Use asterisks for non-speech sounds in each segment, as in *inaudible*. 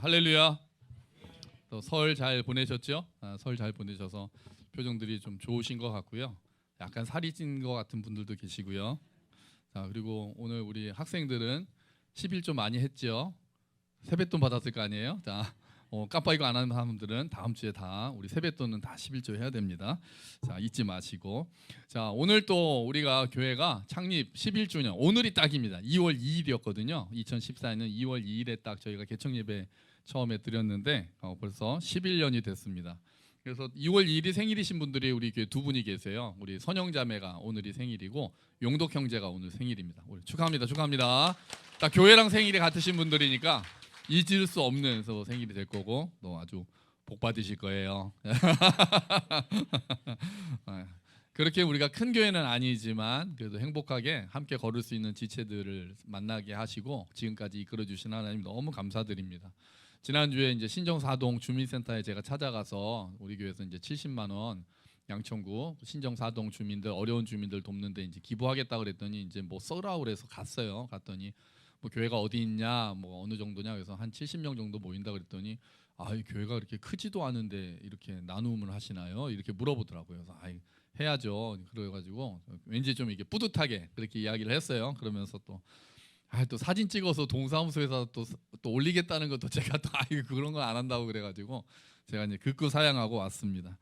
할렐루야. 또 설 잘 보내셨죠? 아, 설잘 보내셔서 표정들이 좀 좋으신 것 같고요. 약간 살이 찐 것 같은 분들도 계시고요. 자 그리고 오늘 우리 학생들은 10일 좀 많이 했죠. 세뱃돈 받았을 거 아니에요? 자 어, 깜빡이고 안 하는 사람들은 다음 주에 다 우리 세뱃돈은 다 11조 해야 됩니다. 자 잊지 마시고 자 오늘 또 우리가 교회가 창립 11주년 오늘이 딱입니다. 2월 2일이었거든요. 2014년 2월 2일에 딱 저희가 개청 예배 처음에 드렸는데 어, 벌써 11년이 됐습니다. 그래서 2월 2일이 생일이신 분들이 우리 교회 두 분이 계세요. 우리 선영 자매가 오늘이 생일이고 용덕 형제가 오늘 생일입니다. 우리 축하합니다. 축하합니다. 딱 교회랑 생일이 같으신 분들이니까 잊을 수 없는 서 생일이 될 거고 또 아주 복 받으실 거예요. *laughs* 아, 그렇게 우리가 큰 교회는 아니지만 그래도 행복하게 함께 걸을 수 있는 지체들을 만나게 하시고 지금까지 이끌어 주신 하나님 너무 감사드립니다. 지난주에 이제 신정사동 주민센터에 제가 찾아가서 우리 교회에서 이제 70만 원 양천구 신정사동 주민들 어려운 주민들 돕는데 이제 기부하겠다 그랬더니 이제 뭐 써라 그래서 갔어요. 갔더니 뭐 교회가 어디 있냐 뭐 어느 정도냐 그래서 한 70명 정도 모인다 그랬더니 아, 이 교회가 그렇게 크지도 않은데 이렇게 나눔을 하시나요? 이렇게 물어보더라고요. 그래서 아, 해야죠. 그래 가지고 왠지 좀 이게 뿌듯하게 그렇게 이야기를 했어요. 그러면서 또 아, 또 사진 찍어서 동사무소에서 또, 또 올리겠다는 것도 제가 또 아이 그런 거안 한다고 그래가지고 제가 이제 극구 사양하고 왔습니다.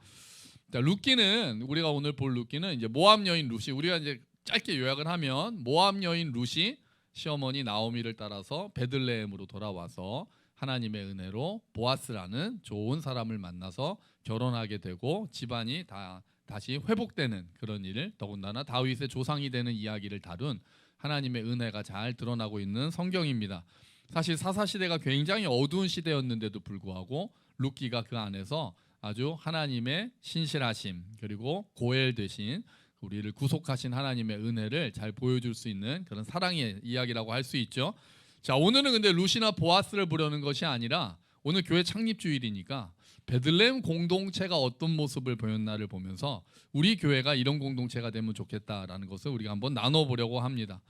자, 루키는 우리가 오늘 볼 루키는 이제 모함 여인 루시 우리가 이제 짧게 요약을 하면 모함 여인 루시 시어머니 나오미를 따라서 베들레헴으로 돌아와서 하나님의 은혜로 보아스라는 좋은 사람을 만나서 결혼하게 되고 집안이 다 다시 회복되는 그런 일 더군다나 다윗의 조상이 되는 이야기를 다룬 하나님의 은혜가 잘 드러나고 있는 성경입니다. 사실 사사 시대가 굉장히 어두운 시대였는데도 불구하고 루키가 그 안에서 아주 하나님의 신실하심 그리고 고엘 되신 우리를 구속하신 하나님의 은혜를 잘 보여줄 수 있는 그런 사랑의 이야기라고 할 수 있죠. 자 오늘은 근데 루시나 보아스를 부르는 것이 아니라 오늘 교회 창립 주일이니까 베들레헴 공동체가 어떤 모습을 보였나를 보면서 우리 교회가 이런 공동체가 되면 좋겠다라는 것을 우리가 한번 나눠보려고 합니다.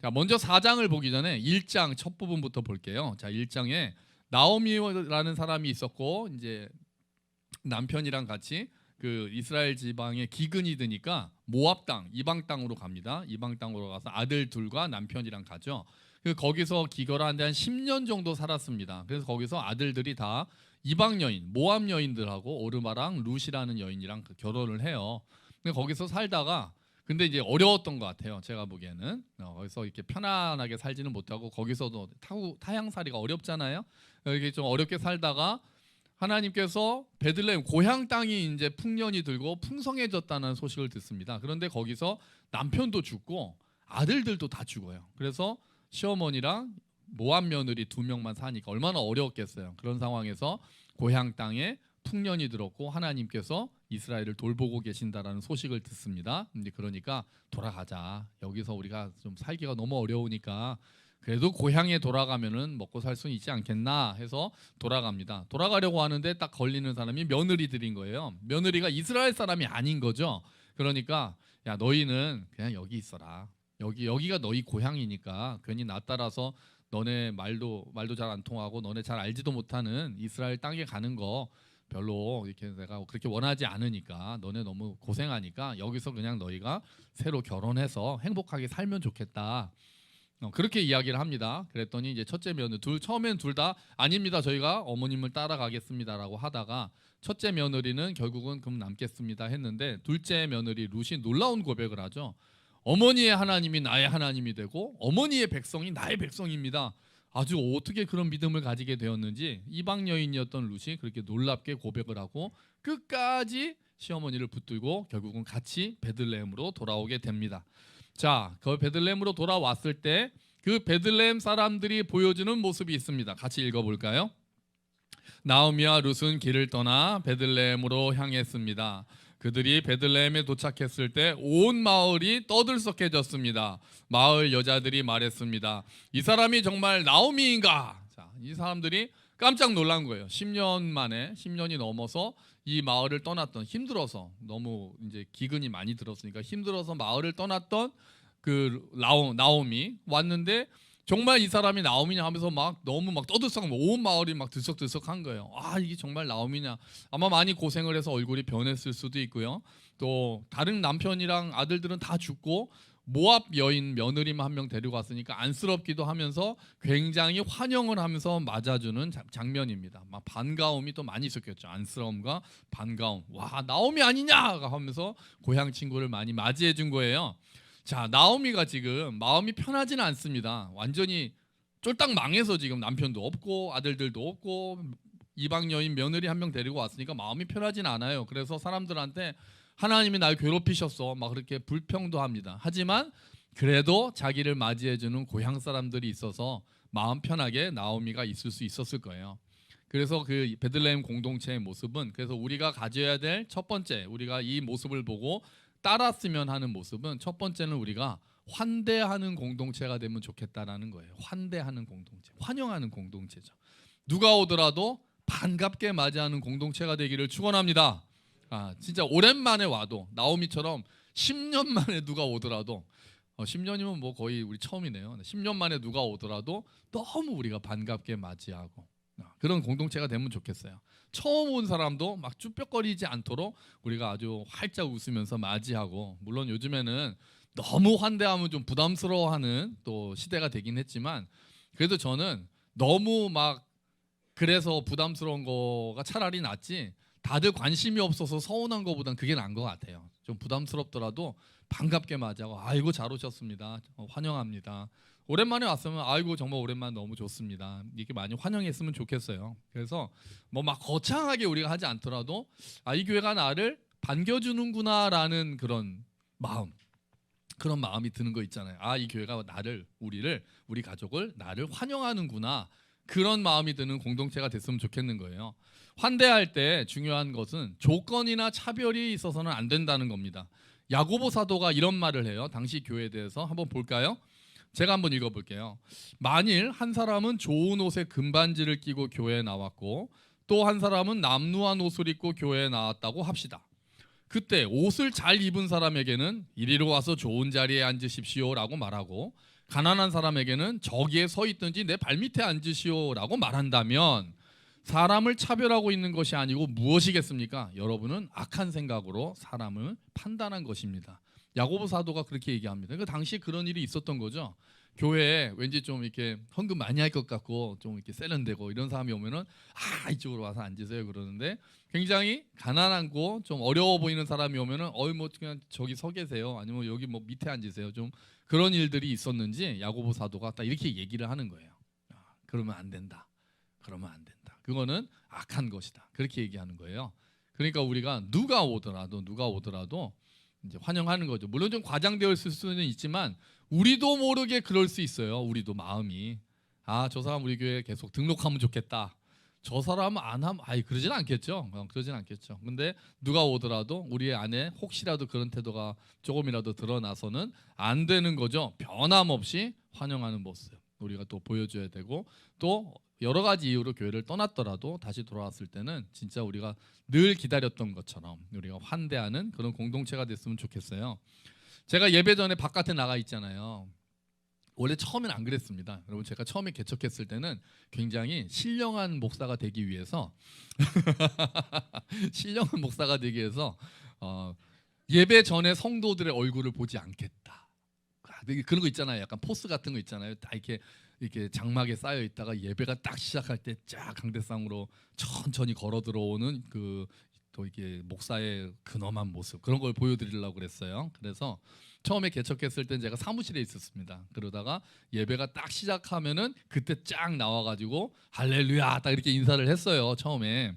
자 먼저 4장을 보기 전에 1장 첫 부분부터 볼게요. 자 1장에 나오미라는 사람이 있었고 이제 남편이랑 같이 그 이스라엘 지방에 기근이 드니까 모압 땅 이방 땅으로 갑니다. 이방 땅으로 가서 아들 둘과 남편이랑 가죠. 그 거기서 기거하는데 한 10년 정도 살았습니다. 그래서 거기서 아들들이 다 이방 여인, 모압 여인들하고 오르마랑 룻이라는 여인이랑 그 결혼을 해요. 근데 거기서 살다가 근데 이제 어려웠던 것 같아요. 제가 보기에는 어, 거기서 이렇게 편안하게 살지는 못하고 거기서도 타고 타향살이가 어렵잖아요. 이렇게 좀 어렵게 살다가 하나님께서 베들레헴 고향 땅이 이제 풍년이 들고 풍성해졌다는 소식을 듣습니다. 그런데 거기서 남편도 죽고 아들들도 다 죽어요. 그래서 시어머니랑 모함 며느리 두 명만 사니까 얼마나 어려웠겠어요. 그런 상황에서 고향 땅에 풍년이 들었고 하나님께서 이스라엘을 돌보고 계신다라는 소식을 듣습니다. 이제 그러니까 돌아가자. 여기서 우리가 좀 살기가 너무 어려우니까 그래도 고향에 돌아가면은 먹고 살 수 있지 않겠나 해서 돌아갑니다. 돌아가려고 하는데 딱 걸리는 사람이 며느리들인 거예요. 며느리가 이스라엘 사람이 아닌 거죠. 그러니까 야 너희는 그냥 여기 있어라. 여기 여기가 너희 고향이니까 괜히 나 따라서 너네 말도 말도 잘 안 통하고 너네 잘 알지도 못하는 이스라엘 땅에 가는 거 별로 이렇게 내가 그렇게 원하지 않으니까 너네 너무 고생하니까 여기서 그냥 너희가 새로 결혼해서 행복하게 살면 좋겠다. 어, 그렇게 이야기를 합니다. 그랬더니 이제 첫째 며느 둘 처음엔 둘 다 아닙니다. 저희가 어머님을 따라가겠습니다라고 하다가 첫째 며느리는 결국은 그럼 남겠습니다 했는데 둘째 며느리 룻이 놀라운 고백을 하죠. 어머니의 하나님이 나의 하나님이 되고 어머니의 백성이 나의 백성입니다. 아주 어떻게 그런 믿음을 가지게 되었는지 이방 여인이었던 룻이 그렇게 놀랍게 고백을 하고 끝까지 시어머니를 붙들고 결국은 같이 베들레헴으로 돌아오게 됩니다. 자, 그 베들레헴으로 돌아왔을 때 그 베들레헴 사람들이 보여주는 모습이 있습니다. 같이 읽어 볼까요? 나오미와 룻은 길을 떠나 베들레헴으로 향했습니다. 그들이 베들레헴에 도착했을 때 온 마을이 떠들썩해졌습니다. 마을 여자들이 말했습니다. 이 사람이 정말 나오미인가? 자, 이 사람들이 깜짝 놀란 거예요. 10년 만에 10년이 넘어서 이 마을을 떠났던 힘들어서 너무 이제 기근이 많이 들었으니까 힘들어서 마을을 떠났던 그 나오, 나오미 왔는데 정말 이 사람이 나옴이냐 하면서 막 너무 막 떠들썩 온 마을이 막 들썩들썩한 거예요. 아 이게 정말 나옴이냐? 아마 많이 고생을 해서 얼굴이 변했을 수도 있고요. 또 다른 남편이랑 아들들은 다 죽고 모압 여인 며느리만 한 명 데리고 왔으니까 안쓰럽기도 하면서 굉장히 환영을 하면서 맞아주는 자- 장면입니다. 막 반가움이 또 많이 있었겠죠. 안쓰러움과 반가움. 와 나옴이 아니냐 하면서 고향 친구를 많이 맞이해 준 거예요. 자 나오미가 지금 마음이 편하지는 않습니다. 완전히 쫄딱 망해서 지금 남편도 없고 아들들도 없고 이방 여인 며느리 한 명 데리고 왔으니까 마음이 편하진 않아요. 그래서 사람들한테 하나님이 날 괴롭히셨어 막 그렇게 불평도 합니다. 하지만 그래도 자기를 맞이해주는 고향 사람들이 있어서 마음 편하게 나오미가 있을 수 있었을 거예요. 그래서 그 베들레헴 공동체의 모습은 그래서 우리가 가져야 될 첫 번째 우리가 이 모습을 보고 따랐으면 하는 모습은 첫 번째는 우리가 환대하는 공동체가 되면 좋겠다라는 거예요. 환대하는 공동체, 환영하는 공동체죠. 누가 오더라도 반갑게 맞이하는 공동체가 되기를 축원합니다. 아, 진짜 오랜만에 와도 나오미처럼 10년 만에 누가 오더라도 어, 10년이면 뭐 거의 우리 처음이네요. 10년 만에 누가 오더라도 너무 우리가 반갑게 맞이하고 아, 그런 공동체가 되면 좋겠어요. 처음 온 사람도 막 쭈뼛거리지 않도록 우리가 아주 활짝 웃으면서 맞이하고 물론 요즘에는 너무 환대하면 좀 부담스러워하는 또 시대가 되긴 했지만 그래도 저는 너무 막 그래서 부담스러운 거가 차라리 낫지 다들 관심이 없어서 서운한 거보단 그게 나은 것 같아요. 좀 부담스럽더라도 반갑게 맞이하고 아이고 잘 오셨습니다. 어, 환영합니다. 오랜만에 왔으면 아이고 정말 오랜만 너무 좋습니다. 이렇게 많이 환영했으면 좋겠어요. 그래서 뭐 막 거창하게 우리가 하지 않더라도 아 이 교회가 나를 반겨주는구나라는 그런 마음 그런 마음이 드는 거 있잖아요. 아 이 교회가 나를 우리를 우리 가족을 나를 환영하는구나 그런 마음이 드는 공동체가 됐으면 좋겠는 거예요. 환대할 때 중요한 것은 조건이나 차별이 있어서는 안 된다는 겁니다. 야고보 사도가 이런 말을 해요. 당시 교회에 대해서 한번 볼까요? 제가 한번 읽어볼게요. 만일 한 사람은 좋은 옷에 금반지를 끼고 교회에 나왔고 또 한 사람은 남루한 옷을 입고 교회에 나왔다고 합시다. 그때 옷을 잘 입은 사람에게는 이리로 와서 좋은 자리에 앉으십시오라고 말하고 가난한 사람에게는 저기에 서 있든지 내 발밑에 앉으시오라고 말한다면 사람을 차별하고 있는 것이 아니고 무엇이겠습니까? 여러분은 악한 생각으로 사람을 판단한 것입니다. 야고보 사도가 그렇게 얘기합니다. 그 당시 그런 일이 있었던 거죠. 교회에 왠지 좀 이렇게 헌금 많이 할 것 같고 좀 이렇게 세련되고 이런 사람이 오면은 아 이쪽으로 와서 앉으세요 그러는데 굉장히 가난하고 좀 어려워 보이는 사람이 오면은 어이 뭐 그냥 저기 서 계세요 아니면 여기 뭐 밑에 앉으세요 좀 그런 일들이 있었는지 야고보 사도가 딱 이렇게 얘기를 하는 거예요. 아, 그러면 안 된다. 그러면 안 된다. 그거는 악한 것이다. 그렇게 얘기하는 거예요. 그러니까 우리가 누가 오더라도 누가 오더라도 이제 환영하는 거죠. 물론 좀 과장되어 있을 수는 있지만 우리도 모르게 그럴 수 있어요. 우리도 마음이 아 저 사람 우리 교회 계속 등록하면 좋겠다. 저 사람 안 하면 아이 그러진 않겠죠. 어, 그러진 않겠죠. 근데 누가 오더라도 우리 안에 혹시라도 그런 태도가 조금이라도 드러나서는 안 되는 거죠. 변함없이 환영하는 모습 우리가 또 보여줘야 되고 또 여러 가지 이유로 교회를 떠났더라도 다시 돌아왔을 때는 진짜 우리가 늘 기다렸던 것처럼 우리가 환대하는 그런 공동체가 됐으면 좋겠어요. 제가 예배 전에 바깥에 나가 있잖아요. 원래 처음엔 안 그랬습니다. 여러분 제가 처음에 개척했을 때는 굉장히 신령한 목사가 되기 위해서 *laughs* 신령한 목사가 되기 위해서 어, 예배 전에 성도들의 얼굴을 보지 않겠다. 아, 그런 거 있잖아요. 약간 포스 같은 거 있잖아요. 다 이렇게 이렇게 장막에 쌓여 있다가 예배가 딱 시작할 때 쫙 강대상으로 천천히 걸어 들어오는 그 또 이게 목사의 근엄한 모습 그런 걸 보여드리려고 그랬어요. 그래서 처음에 개척했을 땐 제가 사무실에 있었습니다. 그러다가 예배가 딱 시작하면은 그때 쫙 나와가지고 할렐루야 딱 이렇게 인사를 했어요. 처음에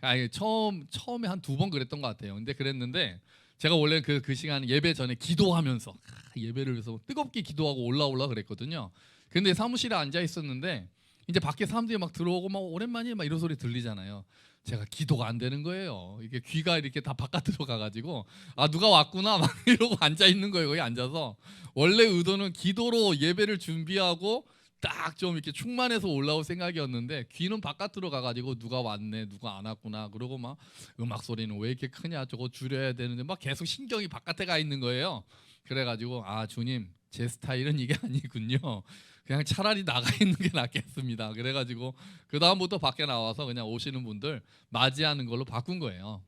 아니 처음 처음에 한 두 번 그랬던 것 같아요. 근데 그랬는데 제가 원래 그 그 시간 예배 전에 기도하면서 아, 예배를 위해서 뜨겁게 기도하고 올라올라 그랬거든요. 근데 사무실에 앉아 있었는데 이제 밖에 사람들이 막 들어오고 막 오랜만에 막 이런 소리 들리잖아요. 제가 기도가 안 되는 거예요. 이게 귀가 이렇게 다 바깥으로 가가지고 아 누가 왔구나 막 *laughs* 이러고 앉아 있는 거예요. 거기 앉아서 원래 의도는 기도로 예배를 준비하고 딱 좀 이렇게 충만해서 올라올 생각이었는데 귀는 바깥으로 가가지고 누가 왔네 누가 안 왔구나 그러고 막 음악 소리는 왜 이렇게 크냐 저거 줄여야 되는데 막 계속 신경이 바깥에 가 있는 거예요. 그래가지고 아 주님 제 스타일은 이게 *laughs* 아니군요. 그냥 차라리 나가 *laughs* 있는 게 낫겠습니다. 그래가지고 그 다음부터 밖에 나와서 그냥 오시는 분들 맞이하는 걸로 바꾼 거예요.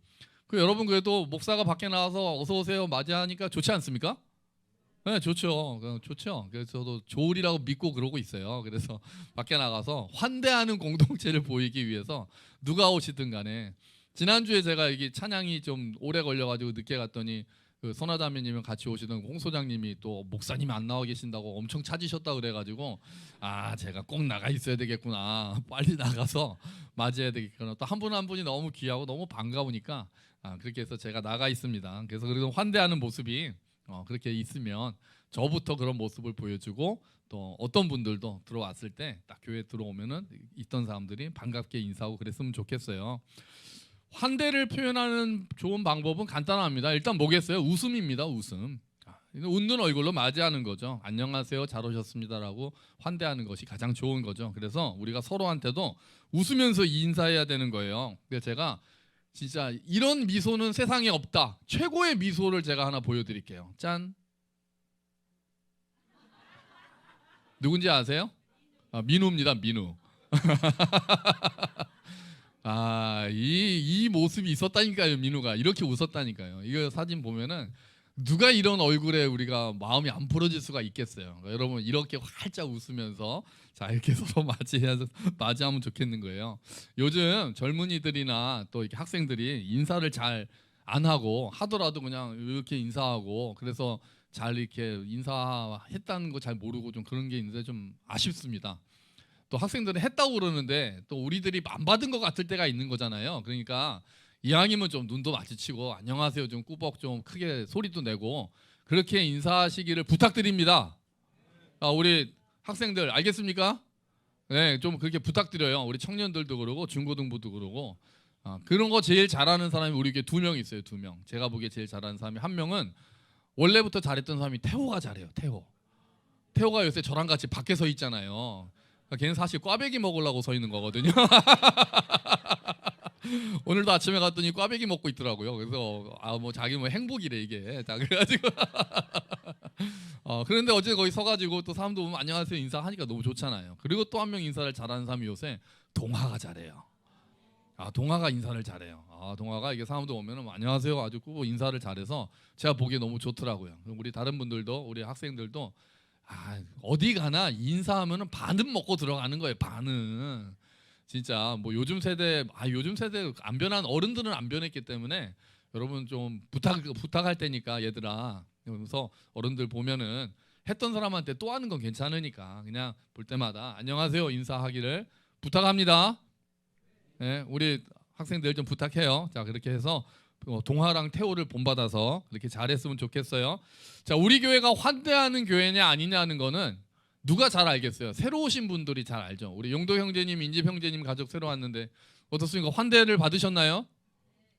그 여러분 그래도 목사가 밖에 나와서 어서 오세요 맞이하니까 좋지 않습니까? 네, 좋죠. 그, 좋죠. 그래서 저도 좋으리라고 믿고 그러고 있어요. 그래서 *laughs* 밖에 나가서 환대하는 공동체를 *laughs* 보이기 위해서 누가 오시든 간에 지난주에 제가 이게 찬양이 좀 오래 걸려가지고 늦게 갔더니 그 선화자매님이 같이 오시던 홍 소장님이 또 목사님 안 나와 계신다고 엄청 찾으셨다 그래가지고 아 제가 꼭 나가 있어야 되겠구나. *laughs* 빨리 나가서 맞이해야 되겠구나. 또 한분한 분이 너무 귀하고 너무 반가우니까 아 그렇게 해서 제가 나가 있습니다. 그래서 그래도 환대하는 모습이 어, 그렇게 있으면 저부터 그런 모습을 보여주고 또 어떤 분들도 들어왔을 때 딱 교회 들어오면은 있던 사람들이 반갑게 인사하고 그랬으면 좋겠어요. 환대를 표현하는 좋은 방법은 간단합니다. 일단 뭐겠어요? 웃음입니다. 웃음. 아, 웃는 얼굴로 맞이하는 거죠. 안녕하세요, 잘 오셨습니다라고 환대하는 것이 가장 좋은 거죠. 그래서 우리가 서로한테도 웃으면서 인사해야 되는 거예요. 근데 제가 진짜 이런 미소는 세상에 없다. 최고의 미소를 제가 하나 보여드릴게요. 짠. 누군지 아세요? 아, 민우입니다. 민우. *laughs* 아, 이, 이 모습이 있었다니까요, 민우가. 이렇게 웃었다니까요. 이거 사진 보면은 누가 이런 얼굴에 우리가 마음이 안 풀어질 수가 있겠어요. 그러니까 여러분 이렇게 활짝 웃으면서 자 이렇게 서로 맞이해서 맞이하면 좋겠는 거예요. 요즘 젊은이들이나 또 이렇게 학생들이 인사를 잘 안 하고 하더라도 그냥 이렇게 인사하고 그래서 잘 이렇게 인사했다는 거 잘 모르고 좀 그런 게 있는데 좀 아쉽습니다. 또 학생들은 했다고 그러는데 또 우리들이 안 받은 것 같을 때가 있는 거잖아요. 그러니까 이왕이면 좀 눈도 마주치고 안녕하세요 좀 꾸벅 좀 크게 소리도 내고 그렇게 인사하시기를 부탁드립니다. 아, 우리 학생들 알겠습니까? 네, 좀 그렇게 부탁드려요. 우리 청년들도 그러고 중고등부도 그러고 아, 그런 거 제일 잘하는 사람이 우리 교회 두명 있어요. 두 명. 제가 보기에 제일 잘하는 사람이 한 명은 원래부터 잘했던 사람이 태호가 잘해요. 태호. 태호가 요새 저랑 같이 밖에 서 있잖아요. 그러니까 걔는 사실 꽈배기 먹으려고 서 있는 거거든요. *laughs* 오늘도 아침에 갔더니 꽈배기 먹고 있더라고요. 그래서 아 뭐 자기 뭐 행복이래 이게. 자 그래가지고 *laughs* 어 그런데 어제 거기 서가지고 또 사람도 보면 안녕하세요 인사하니까 너무 좋잖아요. 그리고 또 한 명 인사를 잘하는 사람이 요새 동화가 잘해요. 아 동화가 인사를 잘해요. 아 동화가 이게 사람도 오면은 뭐 안녕하세요 아주 꾸고 인사를 잘해서 제가 보기에 너무 좋더라고요. 우리 다른 분들도 우리 학생들도 아 어디 가나 인사하면은 반은 먹고 들어가는 거예요. 반은 진짜 뭐 요즘 세대 아 요즘 세대 안 변한 어른들은 안 변했기 때문에 여러분 좀 부탁 부탁할 테니까 얘들아 그러면서 어른들 보면은 했던 사람한테 또 하는 건 괜찮으니까 그냥 볼 때마다 안녕하세요 인사하기를 부탁합니다. 네, 우리 학생들 좀 부탁해요. 자 그렇게 해서 어, 동화랑 태호를 본받아서 그렇게 잘했으면 좋겠어요. 자 우리 교회가 환대하는 교회냐 아니냐는 거는 누가 잘 알겠어요. 새로 오신 분들이 잘 알죠. 우리 용도 형제님, 인집 형제님 가족 새로 왔는데 어떻습니까? 환대를 받으셨나요?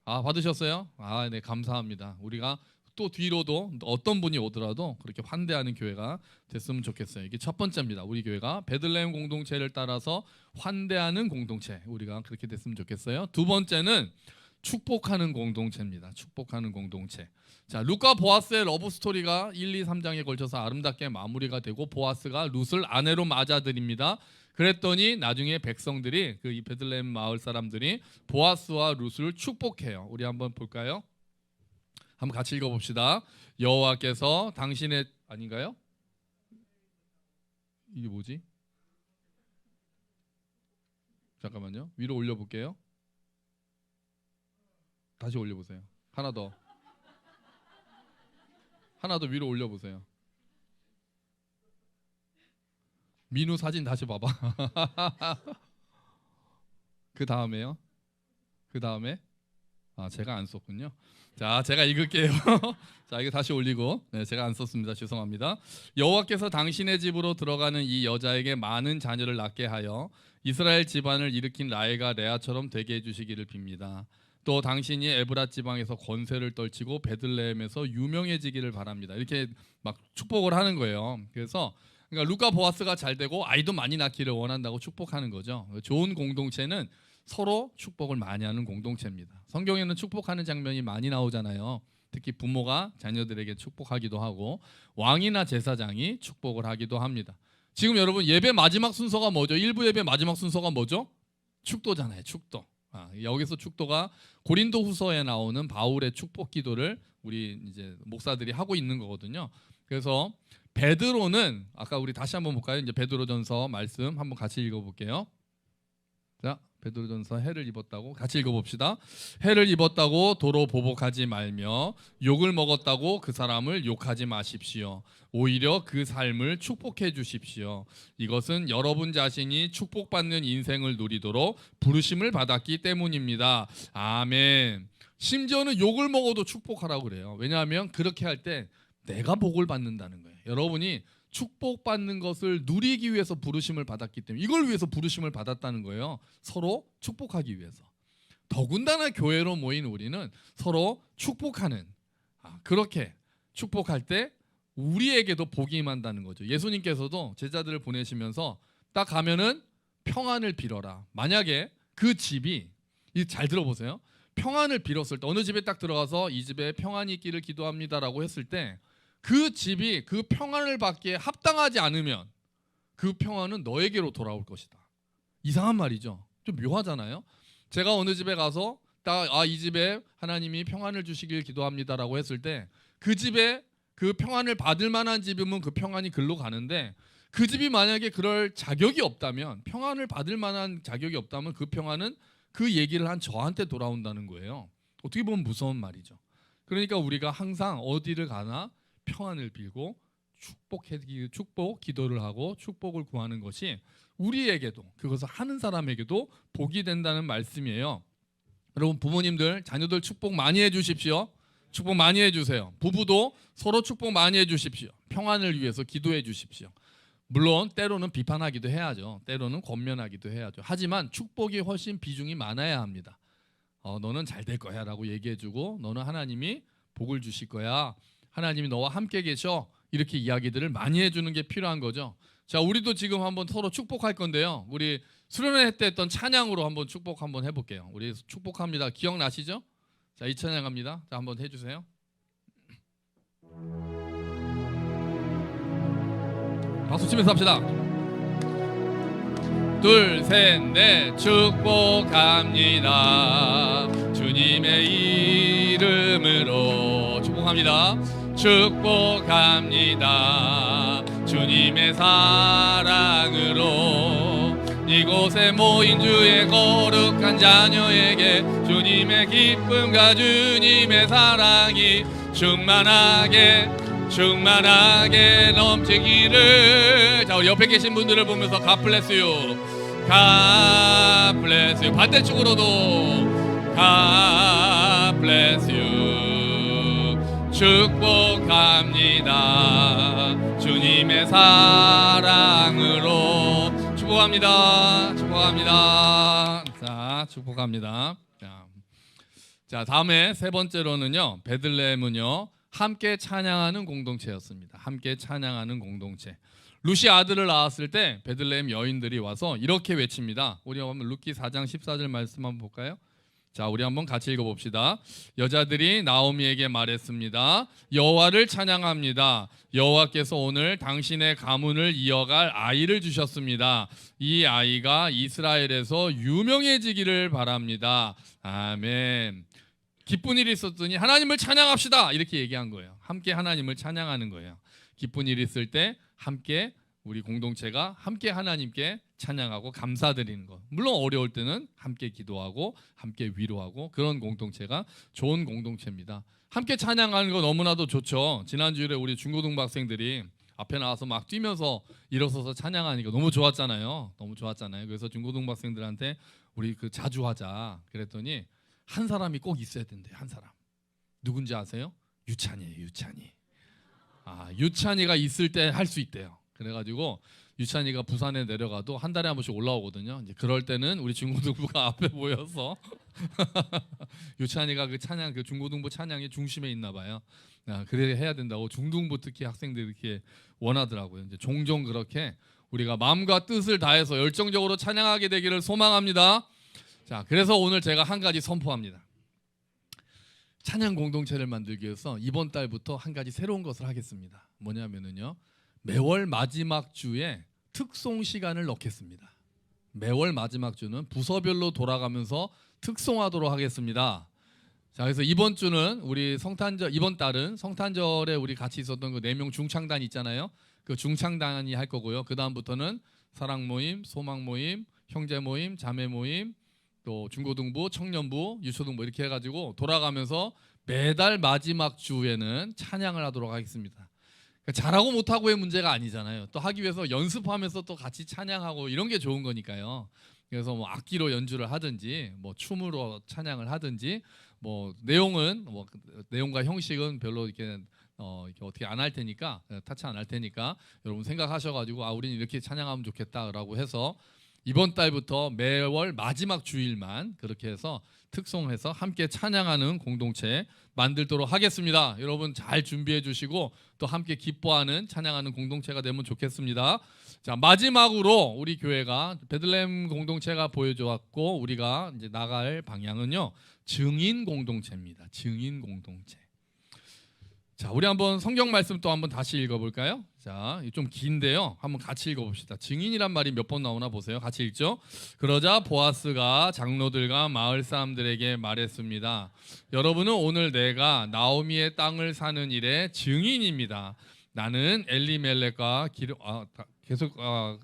아 받으셨어요? 아 네 감사합니다. 우리가 또 뒤로도 어떤 분이 오더라도 그렇게 환대하는 교회가 됐으면 좋겠어요. 이게 첫 번째입니다. 우리 교회가 베들레헴 공동체를 따라서 환대하는 공동체 우리가 그렇게 됐으면 좋겠어요. 두 번째는 축복하는 공동체입니다. 축복하는 공동체. 자, 루카 보아스의 러브 스토리가 1, 2, 3장에 걸쳐서 아름답게 마무리가 되고 보아스가 룻을 아내로 맞아들입니다. 그랬더니 나중에 백성들이 그 이 베들레헴 마을 사람들이 보아스와 룻을 축복해요. 우리 한번 볼까요? 한번 같이 읽어 봅시다. 여호와께서 당신의 아닌가요? 이게 뭐지? 잠깐만요. 위로 올려 볼게요. 다시 올려 보세요. 하나 더. 하나 더 위로 올려 보세요. 민우 사진 다시 봐봐. *laughs* 그 다음에요. 그 다음에 아 제가 안 썼군요. 자 제가 읽을게요. *laughs* 자 이거 다시 올리고 네 제가 안 썼습니다. 죄송합니다. 여호와께서 당신의 집으로 들어가는 이 여자에게 많은 자녀를 낳게 하여 이스라엘 집안을 일으킨 라헬과 레아처럼 되게 해주시기를 빕니다. 또 당신이 에브라 지방에서 권세를 떨치고 베들레헴에서 유명해지기를 바랍니다. 이렇게 막 축복을 하는 거예요. 그래서 그러니까 루카 보아스가 잘 되고 아이도 많이 낳기를 원한다고 축복하는 거죠. 좋은 공동체는 서로 축복을 많이 하는 공동체입니다. 성경에는 축복하는 장면이 많이 나오잖아요. 특히 부모가 자녀들에게 축복하기도 하고 왕이나 제사장이 축복을 하기도 합니다. 지금 여러분 예배 마지막 순서가 뭐죠? 일부 예배 마지막 순서가 뭐죠? 축도잖아요. 축도. 아, 여기서 축도가 고린도 후서에 나오는 바울의 축복 기도를 우리 이제 목사들이 하고 있는 거거든요. 그래서 베드로는 아까 우리 다시 한번 볼까요? 이제 베드로전서 말씀 한번 같이 읽어볼게요. 자, 베드로전서 해를 입었다고 같이 읽어봅시다. 해를 입었다고 도로 보복하지 말며 욕을 먹었다고 그 사람을 욕하지 마십시오. 오히려 그 삶을 축복해 주십시오. 이것은 여러분 자신이 축복받는 인생을 누리도록 부르심을 받았기 때문입니다. 아멘. 심지어는 욕을 먹어도 축복하라고 그래요. 왜냐하면 그렇게 할 때 내가 복을 받는다는 거예요. 여러분이 축복받는 것을 누리기 위해서 부르심을 받았기 때문에 이걸 위해서 부르심을 받았다는 거예요. 서로 축복하기 위해서. 더군다나 교회로 모인 우리는 서로 축복하는 아, 그렇게 축복할 때 우리에게도 복이 임한다는 거죠. 예수님께서도 제자들을 보내시면서 딱 가면은 평안을 빌어라. 만약에 그 집이 이 잘 들어보세요. 평안을 빌었을 때 어느 집에 딱 들어가서 이 집에 평안이 있기를 기도합니다라고 했을 때 그 집이 그 평안을 받기에 합당하지 않으면 그 평안은 너에게로 돌아올 것이다. 이상한 말이죠. 좀 묘하잖아요. 제가 어느 집에 가서 딱아이 집에 하나님이 평안을 주시길 기도합니다라고 했을 때 그 집에 그 평안을 받을 만한 집이면 그 평안이 글로 가는데 그 집이 만약에 그럴 자격이 없다면 평안을 받을 만한 자격이 없다면 그 평안은 그 얘기를 한 저한테 돌아온다는 거예요. 어떻게 보면 무서운 말이죠. 그러니까 우리가 항상 어디를 가나 평안을 빌고 축복해 축복 기도를 하고 축복을 구하는 것이 우리에게도 그것을 하는 사람에게도 복이 된다는 말씀이에요. 여러분 부모님들 자녀들 축복 많이 해 주십시오. 축복 많이 해 주세요. 부부도 서로 축복 많이 해 주십시오. 평안을 위해서 기도해 주십시오. 물론 때로는 비판하기도 해야죠. 때로는 권면하기도 해야죠. 하지만 축복이 훨씬 비중이 많아야 합니다. 어, 너는 잘 될 거야라고 얘기해주고 너는 하나님이 복을 주실 거야. 하나님이 너와 함께 계셔. 이렇게 이야기들을 많이 해주는 게 필요한 거죠. 자, 우리도 지금 한번 서로 축복할 건데요. 우리 수련회 때 했던 찬양으로 한번 축복 한번 해볼게요. 우리 축복합니다. 기억나시죠? 자, 이 찬양 갑니다. 자, 한번 해주세요. 박수 치면서 합시다. 둘, 셋, 넷, 축복합니다. 주님의 이름으로 축복합니다. 축복합니다. 주님의 사랑으로 이곳에 모인 주의 거룩한 자녀에게 주님의 기쁨과 주님의 사랑이 충만하게 충만하게 넘치기를. 자 옆에 계신 분들을 보면서 bless you. 반대쪽으로도 you 축복합니다 주님의 사랑으로 축복합니다 축복합니다 자 축복합니다 자, 자 다음에 세 번째로는요 베들레헴은요 함께 찬양하는 공동체였습니다. 함께 찬양하는 공동체. 루시 아들을 낳았을 때 베들레헴 여인들이 와서 이렇게 외칩니다. 우리 한번 루키 4장 14절 말씀 한번 볼까요? 자, 우리 한번 같이 읽어 봅시다. 여자들이 나오미에게 말했습니다. 여호와를 찬양합니다. 여호와께서 오늘 당신의 가문을 이어갈 아이를 주셨습니다. 이 아이가 이스라엘에서 유명해지기를 바랍니다. 아멘. 기쁜 일이 있었더니 하나님을 찬양합시다 이렇게 얘기한 거예요. 함께 하나님을 찬양하는 거예요. 기쁜 일이 있을 때 함께 우리 공동체가 함께 하나님께 찬양하고 감사드리는 것. 물론 어려울 때는 함께 기도하고 함께 위로하고 그런 공동체가 좋은 공동체입니다. 함께 찬양하는 거 너무나도 좋죠. 지난주에 우리 중고등부 학생들이 앞에 나와서 막 뛰면서 일어서서 찬양하니까 너무 좋았잖아요. 너무 좋았잖아요. 그래서 중고등부 학생들한테 우리 그 자주 하자 그랬더니 한 사람이 꼭 있어야 된대. 한 사람. 누군지 아세요? 유찬이에요. 유찬이. 아, 유찬이가 있을 때 할 수 있대요. 그래가지고 유찬이가 부산에 내려가도 한 달에 한 번씩 올라오거든요. 이제 그럴 때는 우리 중고등부가 *laughs* 앞에 모여서 *laughs* 유찬이가 그 찬양, 그 중고등부 찬양의 중심에 있나 봐요. 아, 그래 해야 된다고 중등부 특히 학생들이 이렇게 원하더라고요. 이제 종종 그렇게 우리가 마음과 뜻을 다해서 열정적으로 찬양하게 되기를 소망합니다. 자, 그래서 오늘 제가 한 가지 선포합니다. 찬양 공동체를 만들기 위해서 이번 달부터 한 가지 새로운 것을 하겠습니다. 뭐냐면은요. 매월 마지막 주에 특송 시간을 넣겠습니다. 매월 마지막 주는 부서별로 돌아가면서 특송하도록 하겠습니다. 자, 그래서 이번 주는 우리 성탄절 이번 달은 성탄절에 우리 같이 있었던 그 네 명 중창단 있잖아요. 그 중창단이 할 거고요. 그 다음부터는 사랑 모임, 소망 모임, 형제 모임, 자매 모임, 또 중고등부, 청년부, 유초등부 이렇게 해가지고 돌아가면서 매달 마지막 주에는 찬양을 하도록 하겠습니다. 그러니까 잘하고 못하고의 문제가 아니잖아요. 또 하기 위해서 연습하면서 또 같이 찬양하고 이런 게 좋은 거니까요. 그래서 뭐 악기로 연주를 하든지 뭐 춤으로 찬양을 하든지 뭐 내용은 뭐 내용과 형식은 별로 이렇게 어 이렇게 어떻게 안 할 테니까 타치 안 할 테니까 여러분 생각하셔가지고 아 우리는 이렇게 찬양하면 좋겠다라고 해서 이번 달부터 매월 마지막 주일만 그렇게 해서 특송해서 함께 찬양하는 공동체 만들도록 하겠습니다. 여러분 잘 준비해 주시고 또 함께 기뻐하는 찬양하는 공동체가 되면 좋겠습니다. 자 마지막으로 우리 교회가 베들렘 공동체가 보여주었고 우리가 이제 나갈 방향은요 증인 공동체입니다. 증인 공동체. 자, 우리 한번 성경 말씀 또 한번 다시 읽어볼까요? 자, 좀 긴데요. 한번 같이 읽어봅시다. 증인이란 말이 몇 번 나오나 보세요. 같이 읽죠. 그러자 보아스가 장로들과 마을 사람들에게 말했습니다. 여러분은 오늘 내가 나오미의 땅을 사는 일의 증인입니다. 나는 엘리멜렉과 기르 아, 다- 계속 아,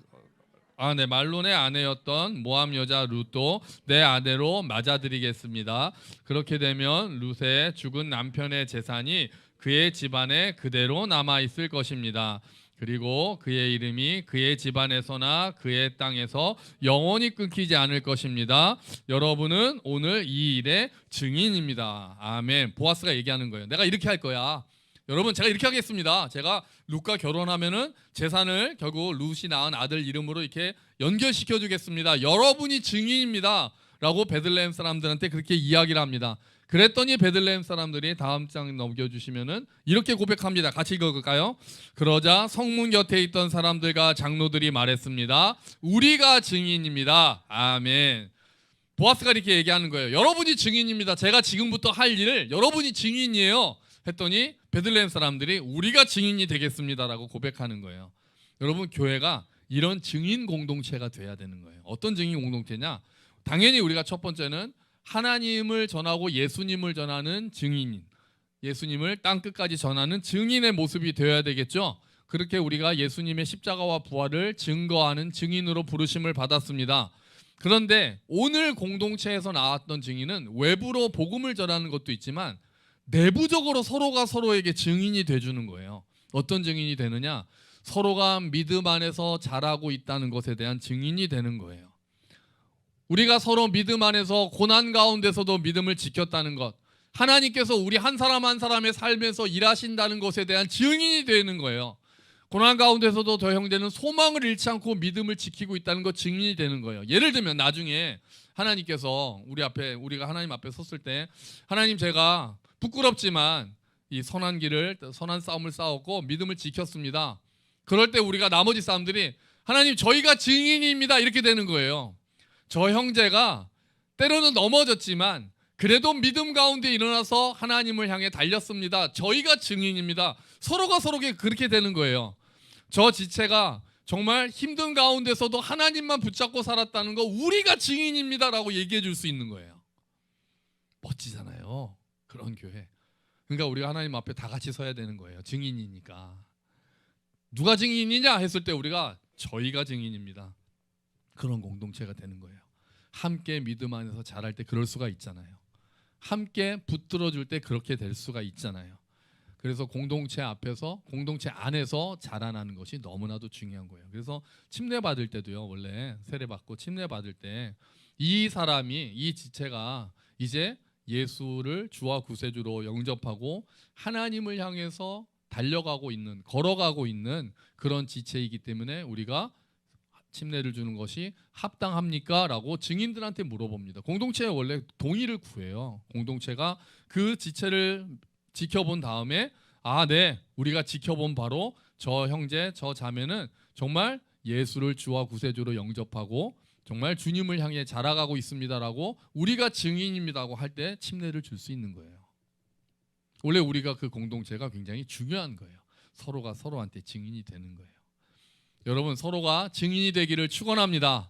아, 네 말론의 아내였던 모함 여자 룻도 내 아내로 맞아들이겠습니다. 그렇게 되면 룻의 죽은 남편의 재산이 그의 집안에 그대로 남아 있을 것입니다. 그리고 그의 이름이 그의 집안에서나 그의 땅에서 영원히 끊기지 않을 것입니다. 여러분은 오늘 이 일의 증인입니다. 아멘. 보아스가 얘기하는 거예요. 내가 이렇게 할 거야. 여러분 제가 이렇게 하겠습니다. 제가 룻과 결혼하면은 재산을 결국 룻이 낳은 아들 이름으로 이렇게 연결시켜 주겠습니다. 여러분이 증인입니다. 라고 베들레헴 사람들한테 그렇게 이야기를 합니다. 그랬더니 베들레헴 사람들이 다음 장 넘겨 주시면은 이렇게 고백합니다. 같이 읽어볼까요? 그러자 성문 곁에 있던 사람들과 장로들이 말했습니다. 우리가 증인입니다. 아멘. 보아스가 이렇게 얘기하는 거예요. 여러분이 증인입니다. 제가 지금부터 할 일을 여러분이 증인이에요. 했더니 베들레헴 사람들이 우리가 증인이 되겠습니다라고 고백하는 거예요. 여러분 교회가 이런 증인 공동체가 돼야 되는 거예요. 어떤 증인 공동체냐? 당연히 우리가 첫 번째는 하나님을 전하고 예수님을 전하는 증인, 예수님을 땅 끝까지 전하는 증인의 모습이 되어야 되겠죠. 그렇게 우리가 예수님의 십자가와 부활을 증거하는 증인으로 부르심을 받았습니다. 그런데 오늘 공동체에서 나왔던 증인은 외부로 복음을 전하는 것도 있지만 내부적으로 서로가 서로에게 증인이 돼주는 거예요. 어떤 증인이 되느냐? 서로가 믿음 안에서 자라고 있다는 것에 대한 증인이 되는 거예요. 우리가 서로 믿음 안에서 고난 가운데서도 믿음을 지켰다는 것, 하나님께서 우리 한 사람 한 사람의 삶에서 일하신다는 것에 대한 증인이 되는 거예요. 고난 가운데서도 저 형제는 소망을 잃지 않고 믿음을 지키고 있다는 것 증인이 되는 거예요. 예를 들면 나중에 하나님께서 우리 앞에 우리가 하나님 앞에 섰을 때 하나님 제가 부끄럽지만 이 선한 길을 선한 싸움을 싸웠고 믿음을 지켰습니다. 그럴 때 우리가 나머지 사람들이 하나님 저희가 증인입니다 이렇게 되는 거예요. 저 형제가 때로는 넘어졌지만 그래도 믿음 가운데 일어나서 하나님을 향해 달렸습니다. 저희가 증인입니다. 서로가 서로게 그렇게 되는 거예요. 저 지체가 정말 힘든 가운데서도 하나님만 붙잡고 살았다는 거 우리가 증인입니다라고 얘기해 줄 수 있는 거예요. 멋지잖아요. 그런 교회. 그러니까 우리가 하나님 앞에 다 같이 서야 되는 거예요. 증인이니까. 누가 증인이냐 했을 때 우리가 저희가 증인입니다. 그런 공동체가 되는 거예요. 함께 믿음 안에서 자랄 때 그럴 수가 있잖아요. 함께 붙들어 줄 때 그렇게 될 수가 있잖아요. 그래서 공동체 앞에서 공동체 안에서 자라나는 것이 너무나도 중요한 거예요. 그래서 침례 받을 때도요. 원래 세례 받고 침례 받을 때 이 사람이 이 지체가 이제 예수를 주와 구세주로 영접하고 하나님을 향해서 달려가고 있는 걸어가고 있는 그런 지체이기 때문에 우리가 침례를 주는 것이 합당합니까? 라고 증인들한테 물어봅니다. 공동체에 원래 동의를 구해요. 공동체가 그 지체를 지켜본 다음에 아, 네. 우리가 지켜본 바로 저 형제, 저 자매는 정말 예수를 주와 구세주로 영접하고 정말 주님을 향해 자라가고 있습니다라고 우리가 증인입니다고 할 때 침례를 줄 수 있는 거예요. 원래 우리가 그 공동체가 굉장히 중요한 거예요. 서로가 서로한테 증인이 되는 거예요. 여러분 서로가 증인이 되기를 축원합니다.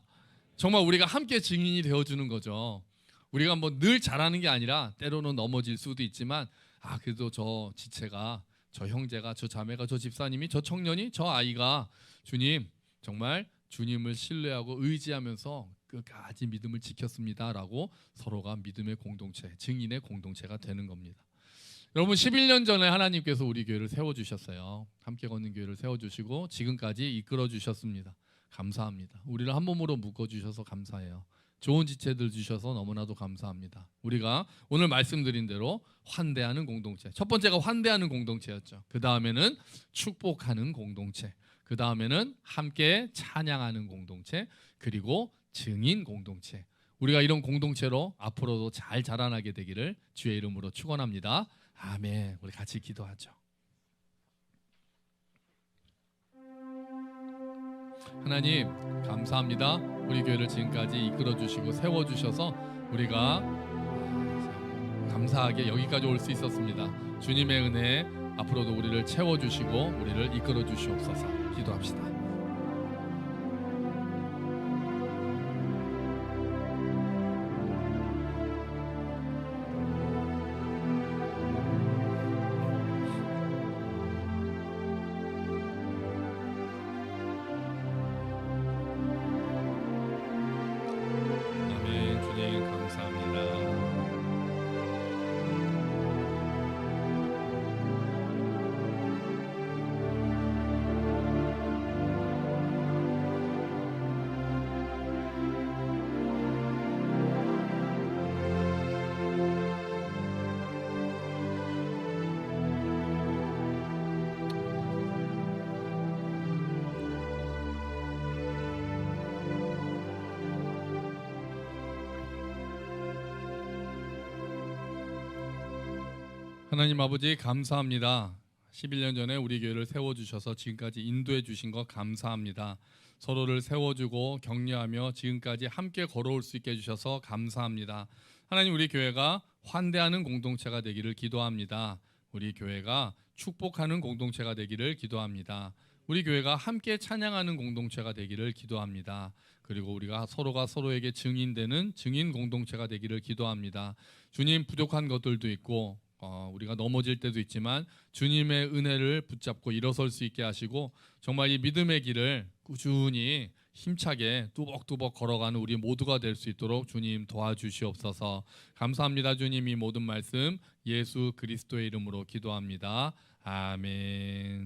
정말 우리가 함께 증인이 되어 주는 거죠. 우리가 뭐 늘 잘하는 게 아니라 때로는 넘어질 수도 있지만 아 그래도 저 지체가 저 형제가 저 자매가 저 집사님이 저 청년이 저 아이가 주님 정말 주님을 신뢰하고 의지하면서 끝까지 믿음을 지켰습니다라고 서로가 믿음의 공동체, 증인의 공동체가 되는 겁니다. 여러분 11년 전에 하나님께서 우리 교회를 세워 주셨어요. 함께 걷는 교회를 세워 주시고 지금까지 이끌어 주셨습니다. 감사합니다. 우리를 한 몸으로 묶어 주셔서 감사해요. 좋은 지체들 주셔서 너무나도 감사합니다. 우리가 오늘 말씀드린 대로 환대하는 공동체. 첫 번째가 환대하는 공동체였죠. 그 다음에는 축복하는 공동체. 그 다음에는 함께 찬양하는 공동체. 그리고 증인 공동체. 우리가 이런 공동체로 앞으로도 잘 자라나게 되기를 주의 이름으로 축원합니다. 아멘. 우리 같이 기도하죠. 하나님 감사합니다. 우리 교회를 지금까지 이끌어 주시고 세워 주셔서 우리가 감사하게 여기까지 올 수 있었습니다. 주님의 은혜 앞으로도 우리를 채워 주시고 우리를 이끌어 주시옵소서. 기도합시다. 하나님 아버지 감사합니다. 11년 전에 우리 교회를 세워 주셔서 지금까지 인도해 주신 것 감사합니다. 서로를 세워 주고 격려하며 지금까지 함께 걸어올 수 있게 해 주셔서 감사합니다. 하나님 우리 교회가 환대하는 공동체가 되기를 기도합니다. 우리 교회가 축복하는 공동체가 되기를 기도합니다. 우리 교회가 함께 찬양하는 공동체가 되기를 기도합니다. 그리고 우리가 서로가 서로에게 증인되는 증인 공동체가 되기를 기도합니다. 주님 부족한 것들도 있고 어, 우리가 넘어질 때도 있지만 주님의 은혜를 붙잡고 일어설 수 있게 하시고 정말 이 믿음의 길을 꾸준히 힘차게 뚜벅뚜벅 걸어가는 우리 모두가 될 수 있도록 주님 도와주시옵소서. 감사합니다. 주님 이 모든 말씀 예수 그리스도의 이름으로 기도합니다. 아멘.